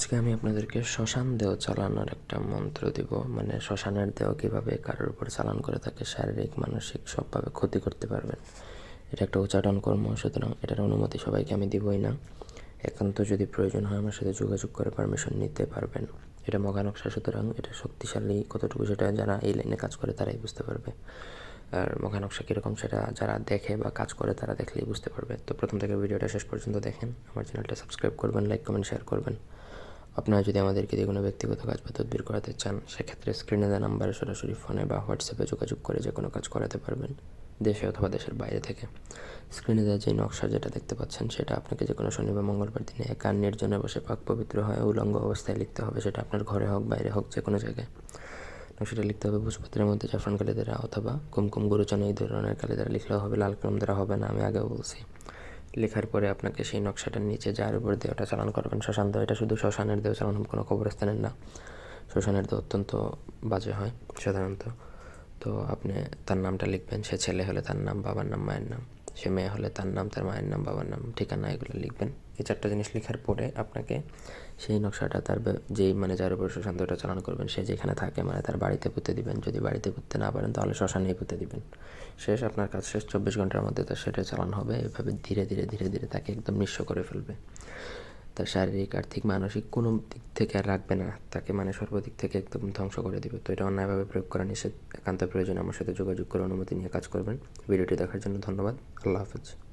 আজকে আমি আপনাদেরকে শ্মশান দেহ চালানোর একটা মন্ত্র দিব। মানে শ্মশানের দেহ কীভাবে কারোর উপর চালান করে তাকে শারীরিক, মানসিক সবভাবে ক্ষতি করতে পারবেন। এটা একটা উচ্চাটন কর্ম, সুতরাং এটার অনুমতি সবাইকে আমি দিবই না। একান্ত যদি প্রয়োজন হয় আমার সাথে যোগাযোগ করে পারমিশন নিতে পারবেন। এটা মগানকশা সুতরাং এটা শক্তিশালী, কতটুকু সেটা যারা এই লাইনে কাজ করে তারাই বুঝতে পারবে। আর মগানকশা কীরকম সেটা যারা দেখে বা কাজ করে তারা দেখলেই বুঝতে পারবে। তো প্রথম থেকে ভিডিওটা শেষ পর্যন্ত দেখেন। আমার চ্যানেলটা সাবস্ক্রাইব করবেন, লাইক, কমেন্ট শেয়ার করবেন। আপনারা যদি আমাদেরকে দিয়ে কোনো ব্যক্তিগত কাজ বা তদবির করাতে চান, সেক্ষেত্রে স্ক্রিনে দেওয়া নাম্বারে সরাসরি ফোনে বা হোয়াটসঅ্যাপে যোগাযোগ করে যে কোনো কাজ করাতে পারবেন, দেশে অথবা দেশের বাইরে থেকে। স্ক্রিনে দেওয়া যে নকশা যেটা দেখতে পাচ্ছেন, সেটা আপনাকে যে কোনো শনি বা মঙ্গলবার দিনে একা নির্জনে বসে পাক পবিত্র হয়, উলঙ্গ অবস্থায় লিখতে হবে, সেটা আপনার ঘরে হোক, বাইরে হোক, যে কোনো জায়গায়। নকশাটা লিখতে হবে ভূষপত্রের মধ্যে জাফরান কালি দ্বারা অথবা কুমকুম গুরুচন এই ধরনের কালি দ্বারা লিখলেও হবে, লাল কলম দ্বারা হবে না, আমি আগেও বলছি। লেখার পরে আপনাকে সেই নকশাটার নিচে যার উপর দেওয়াটা চালান করবেন শ্মশান দেওয়া এটা শুধু শ্মশানের দেহ চালান কোনো কবরস্থানের না। শ্মশানের দেহ অত্যন্ত বাজে হয় সাধারণত। তো আপনি তার নামটা লিখবেন, সে ছেলে হলে তার নাম, বাবার নাম, মায়ের নাম। সে মেয়ে হলে তার নাম, তার মায়ের নাম, বাবার নাম, ঠিকানা এগুলো লিখবেন। এই চারটা জিনিস লেখার পরে আপনাকে সেই নকশাটা তার যেই মানে যার উপর শশান্তটা চালানো করবেন, সে যেখানে থাকে মানে তার বাড়িতে পুঁতে দিবেন। যদি বাড়িতে পুঁততে না পারেন তাহলে শ্মশানেই পুঁতে দিবেন। শেষ আপনার কাজ, শেষ চব্বিশ ঘণ্টার মধ্যে তার সেটা চালান হবে। এভাবে ধীরে ধীরে ধীরে ধীরে তাকে একদম নিঃস্ব করে ফেলবে। তার শারীরিক, আর্থিক, মানসিক কোনো দিক থেকে আর রাখবে না। তাকে মানে সর্বদিক থেকে একদম ধ্বংস করে দেবে। তো এটা অন্যায়ভাবে প্রয়োগ করা নিষেধ। একান্ত প্রয়োজন। আমার সাথে যোগাযোগ করে অনুমতি নিয়ে কাজ করবেন। ভিডিওটি দেখার জন্য ধন্যবাদ। আল্লাহ হাফেজ।